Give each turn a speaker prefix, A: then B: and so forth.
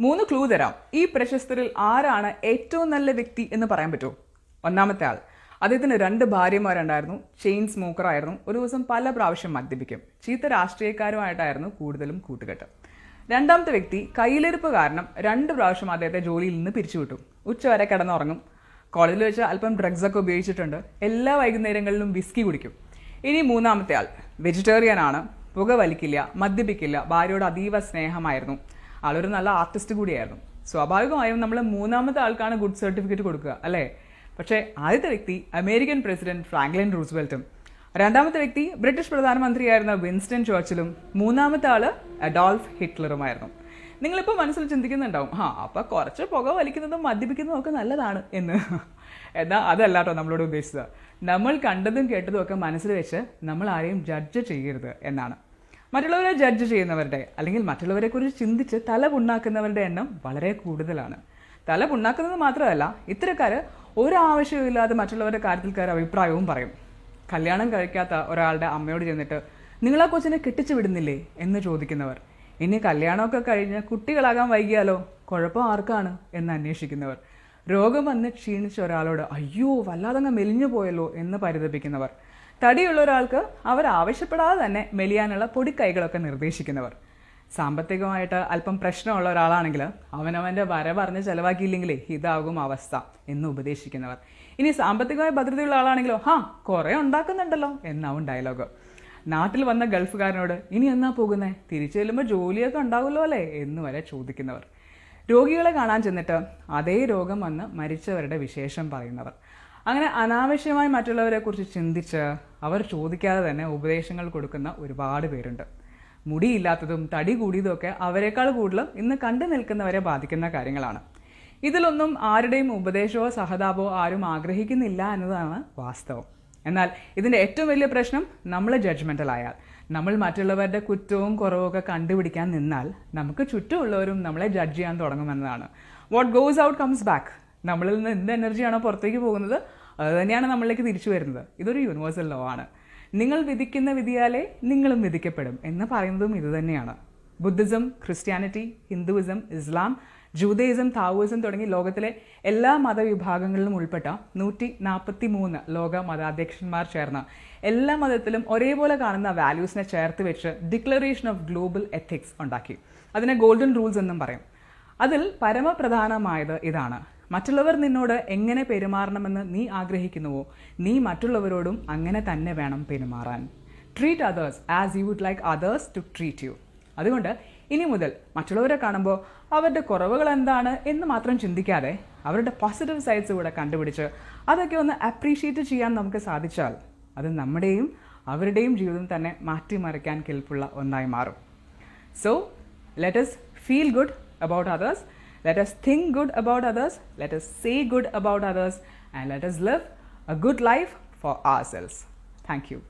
A: മൂന്ന് ക്ലൂ തരാം. ഈ പ്രശസ്തരിൽ ആരാണ് ഏറ്റവും നല്ല വ്യക്തി എന്ന് പറയാൻ പറ്റുമോ? ഒന്നാമത്തെ ആൾ. അദ്ദേഹത്തിന് രണ്ട് ഭാര്യമാരുണ്ടായിരുന്നു. ചെയിൻ സ്മോക്കറായിരുന്നു ഒരു ദിവസം പല പ്രാവശ്യം മദ്യപിക്കും. ചീത്ത രാഷ്ട്രീയക്കാരുമായിട്ടായിരുന്നു കൂടുതലും കൂട്ടുകെട്ട്. രണ്ടാമത്തെ വ്യക്തി കയ്യിലിരുപ്പ് കാരണം രണ്ട് പ്രാവശ്യം അദ്ദേഹത്തെ ജോലിയിൽ നിന്ന് പിരിച്ചുവിട്ടു. ഉച്ചവരെ കിടന്നുറങ്ങും. കോളേജിൽ വെച്ച് അല്പം ഡ്രഗ്സ് ഒക്കെ ഉപയോഗിച്ചിട്ടുണ്ട്. എല്ലാ വൈകുന്നേരങ്ങളിലും വിസ്കി കുടിക്കും. ഇനി മൂന്നാമത്തെ ആൾ. വെജിറ്റേറിയൻ ആണ്. പുക വലിക്കില്ല മദ്യപിക്കില്ല. ഭാര്യയോട് അതീവ സ്നേഹമായിരുന്നു. ആളൊരു നല്ല ആർട്ടിസ്റ്റ് കൂടിയായിരുന്നു. സ്വാഭാവികമായും നമ്മൾ മൂന്നാമത്തെ ആൾക്കാണ് ഗുഡ് സർട്ടിഫിക്കറ്റ് കൊടുക്കുക അല്ലേ? പക്ഷേ ആദ്യത്തെ വ്യക്തി അമേരിക്കൻ പ്രസിഡന്റ് ഫ്രാങ്ക്ലിൻ റൂസ്വെൽറ്റും രണ്ടാമത്തെ വ്യക്തി ബ്രിട്ടീഷ് പ്രധാനമന്ത്രിയായിരുന്ന വിൻസ്റ്റൺ ചോർച്ചിലും മൂന്നാമത്തെ ആൾ അഡോൾഫ് ഹിറ്റ്ലറുമായിരുന്നു. നിങ്ങളിപ്പോൾ മനസ്സിൽ ചിന്തിക്കുന്നുണ്ടാവും ആ അപ്പം കുറച്ച് പുക വലിക്കുന്നതും മദ്യപിക്കുന്നതും ഒക്കെ നല്ലതാണ് എന്ന്. എന്നാൽ അതല്ല കേട്ടോ നമ്മളോട് ഉദ്ദേശിച്ചത്. നമ്മൾ കണ്ടതും കേട്ടതും ഒക്കെ മനസ്സിൽ വെച്ച് നമ്മൾ ആരെയും ജഡ്ജ് ചെയ്യരുത് എന്നാണ്. മറ്റുള്ളവരെ ജഡ്ജ് ചെയ്യുന്നവരുടെ അല്ലെങ്കിൽ മറ്റുള്ളവരെ കുറിച്ച് ചിന്തിച്ച് തല പുണ്ണാക്കുന്നവരുടെ എണ്ണം വളരെ കൂടുതലാണ്. തല പുണ്ണാക്കുന്നത് മാത്രമല്ല ഇത്തരക്കാർ ഒരാവശ്യമില്ലാതെ മറ്റുള്ളവരുടെ കാര്യത്തിൽ കയറി അഭിപ്രായവും പറയും. കല്യാണം കഴിക്കാത്ത ഒരാളുടെ അമ്മയോട് ചെന്നിട്ട് നിങ്ങളാ കൊച്ചിനെ കെട്ടിച്ചു വിടുന്നില്ലേ? എന്ന് ചോദിക്കുന്നവർ. ഇനി കല്യാണമൊക്കെ കഴിഞ്ഞ് കുട്ടികളാകാൻ വൈകിയാലോ? കുഴപ്പം ആർക്കാണ്? എന്ന് അന്വേഷിക്കുന്നവർ. രോഗം വന്ന് ക്ഷീണിച്ച ഒരാളോട് അയ്യോ വല്ലാതങ്ങ് മെലിഞ്ഞു പോയല്ലോ എന്ന് പരിതപിക്കുന്നവർ. തടിയുള്ള ഒരാൾക്ക് അവർ ആവശ്യപ്പെടാതെ തന്നെ മെലിയാനുള്ള പൊടിക്കൈകളൊക്കെ നിർദ്ദേശിക്കുന്നവർ. സാമ്പത്തികമായിട്ട് അല്പം പ്രശ്നമുള്ള ഒരാളാണെങ്കിൽ അവനവന്റെ വര പറഞ്ഞ് ചിലവാക്കിയില്ലെങ്കിലേ ഇതാകും അവസ്ഥ എന്ന് ഉപദേശിക്കുന്നവർ. ഇനി സാമ്പത്തികമായ ഭദ്രതയുള്ള ആളാണെങ്കിലോ ഹാ കുറേ ഉണ്ടാക്കുന്നുണ്ടല്ലോ എന്നാവും ഡയലോഗ്. നാട്ടിൽ വന്ന ഗൾഫുകാരനോട് ഇനി എന്നാ പോകുന്നേ? തിരിച്ചു ചെല്ലുമ്പോൾ ജോലിയൊക്കെ ഉണ്ടാവുമല്ലോ അല്ലേ? എന്ന് വരെ ചോദിക്കുന്നവർ. രോഗികളെ കാണാൻ ചെന്നിട്ട് അതേ രോഗം വന്ന് മരിച്ചവരുടെ വിശേഷം പറയുന്നവർ. അങ്ങനെ അനാവശ്യമായി മറ്റുള്ളവരെ കുറിച്ച് ചിന്തിച്ച് അവർ ചോദിക്കാതെ തന്നെ ഉപദേശങ്ങൾ കൊടുക്കുന്ന ഒരുപാട് പേരുണ്ട്. മുടിയില്ലാത്തതും തടി കൂടിയതും ഒക്കെ അവരെക്കാൾ കൂടുതലും ഇന്ന് കണ്ടു നിൽക്കുന്നവരെ ബാധിക്കുന്ന കാര്യങ്ങളാണ്. ഇതിലൊന്നും ആരുടെയും ഉപദേശമോ സഹതാപമോ ആരും ആഗ്രഹിക്കുന്നില്ല എന്നതാണ് വാസ്തവം. എന്നാൽ ഇതിന്റെ ഏറ്റവും വലിയ പ്രശ്നം നമ്മൾ ജഡ്ജ്മെന്റൽ ആയാൽ നമ്മൾ മറ്റുള്ളവരുടെ കുറ്റവും കുറവും ഒക്കെ കണ്ടുപിടിക്കാൻ നിന്നാൽ നമുക്ക് ചുറ്റുമുള്ളവരും നമ്മളെ ജഡ്ജ് ചെയ്യാൻ തുടങ്ങുമെന്നതാണ്. What goes out comes back നമ്മളിൽ നിന്ന് എന്ത് എനർജിയാണോ പുറത്തേക്ക് പോകുന്നത് അത് തന്നെയാണ് നമ്മളിലേക്ക് തിരിച്ചു വരുന്നത്. ഇതൊരു യൂണിവേഴ്സൽ ലോ ആണ്. നിങ്ങൾ വിധിക്കുന്ന വിധിയാലേ നിങ്ങളും വിധിക്കപ്പെടും എന്ന് പറയുന്നതും ഇതുതന്നെയാണ് ബുദ്ധിസം ക്രിസ്ത്യാനിറ്റി ഹിന്ദുവിസം ഇസ്ലാം ജൂതയിസം താവോയിസം തുടങ്ങി ലോകത്തിലെ എല്ലാ മതവിഭാഗങ്ങളിലും ഉൾപ്പെട്ട നൂറ്റി നാൽപ്പത്തി മൂന്ന് ലോക മതാധ്യക്ഷന്മാർ ചേർന്ന് എല്ലാ മതത്തിലും ഒരേപോലെ കാണുന്ന വാല്യൂസിനെ ചേർത്ത് വെച്ച് ഡിക്ലറേഷൻ ഓഫ് ഗ്ലോബൽ എത്തിക്സ് ഉണ്ടാക്കി. അതിനെ ഗോൾഡൻ റൂൾസ് എന്നും പറയും. അതിൽ പരമപ്രധാനമായത് ഇതാണ്. മറ്റുള്ളവർ നിന്നോട് എങ്ങനെ പെരുമാറണമെന്ന് നീ ആഗ്രഹിക്കുന്നുവോ നീ മറ്റുള്ളവരോടും അങ്ങനെ തന്നെ വേണം പെരുമാറാൻ. Treat others as you would like others to treat you അതുകൊണ്ട് ഇനി മുതൽ മറ്റുള്ളവരെ കാണുമ്പോൾ അവരുടെ കുറവുകൾ എന്താണ് എന്ന് മാത്രം ചിന്തിക്കാതെ അവരുടെ പോസിറ്റീവ് സൈഡ്സ് കൂടെ കണ്ടുപിടിച്ച് അതൊക്കെ ഒന്ന് അപ്രീഷിയേറ്റ് ചെയ്യാൻ നമുക്ക് സാധിച്ചാൽ അത് നമ്മുടെയും അവരുടെയും ജീവിതം തന്നെ മാറ്റിമറിക്കാൻ കെൽപ്പുള്ള ഒന്നായി മാറും. So let us feel good about others, let us think good about others, let us say good about others, and let us live a good life for ourselves. Thank you.